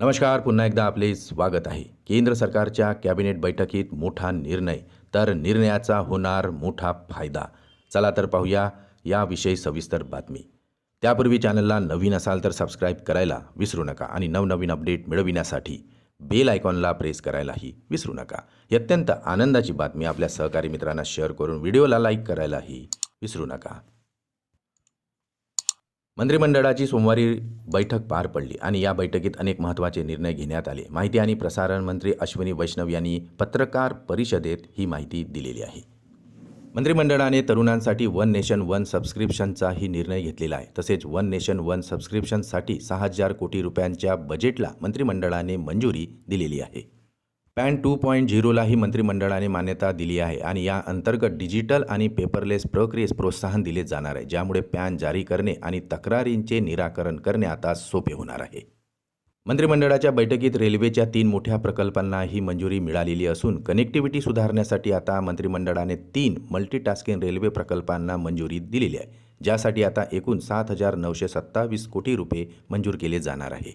नमस्कार पुन्हा एकदा आपले स्वागत आहे. केंद्र सरकारच्या कॅबिनेट बैठकीत मोठा निर्णय तर निर्णयाचा होणार मोठा फायदा. चला तर पाहूया याविषयी सविस्तर बातमी. त्यापूर्वी चॅनलला नवीन असाल तर सबस्क्राईब करायला विसरू नका आणि नवनवीन अपडेट मिळविण्यासाठी बेल आयकॉनला प्रेस करायलाही विसरू नका. ही अत्यंत आनंदाची बातमी आपल्या सहकारी मित्रांना शेअर करून व्हिडिओला लाईक करायलाही विसरू नका. मंत्रिमंडळाची सोमवारी बैठक पार पडली आणि या बैठकीत अनेक महत्त्वाचे निर्णय घेण्यात आले. माहिती आणि प्रसारण मंत्री अश्विनी वैष्णव यांनी पत्रकार परिषदेत ही माहिती दिलेली आहे. मंत्रिमंडळाने तरुणांसाठी वन नेशन वन सबस्क्रिप्शनचाही निर्णय घेतलेला आहे. तसेच वन नेशन वन सबस्क्रिप्शनसाठी सहा हजार कोटी रुपयांच्या बजेटला मंत्रिमंडळाने मंजुरी दिलेली आहे. पॅन टू पॉईंट झिरोलाही मंत्रिमंडळाने मान्यता दिली आहे आणि या अंतर्गत डिजिटल आणि पेपरलेस प्रक्रियेस प्रोत्साहन दिले जाणार आहे ज्यामुळे पॅन जारी करणे आणि तक्रारींचे निराकरण करणे आता सोपे होणार आहे. मंत्रिमंडळाच्या बैठकीत रेल्वेच्या तीन मोठ्या प्रकल्पांनाही मंजुरी मिळालेली असून कनेक्टिव्हिटी सुधारण्यासाठी आता मंत्रिमंडळाने तीन मल्टीटास्किंग रेल्वे प्रकल्पांना मंजुरी दिलेली आहे ज्यासाठी आता एकूण सात हजार नऊशे सत्तावीस कोटी रुपये मंजूर केले जाणार आहे.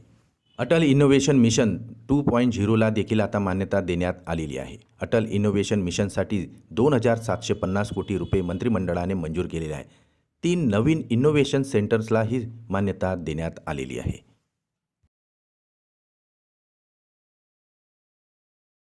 Atal innovation mission two point झिरोला देखील आता मान्यता देण्यात आलेली आहे. अटल इनोव्हेशन मिशनसाठी दोन हजार सातशे पन्नास कोटी रुपये मंत्रिमंडळाने मंजूर केलेले आहे. तीन नवीन इनोव्हेशन सेंटर्सलाही मान्यता देण्यात आलेली आहे.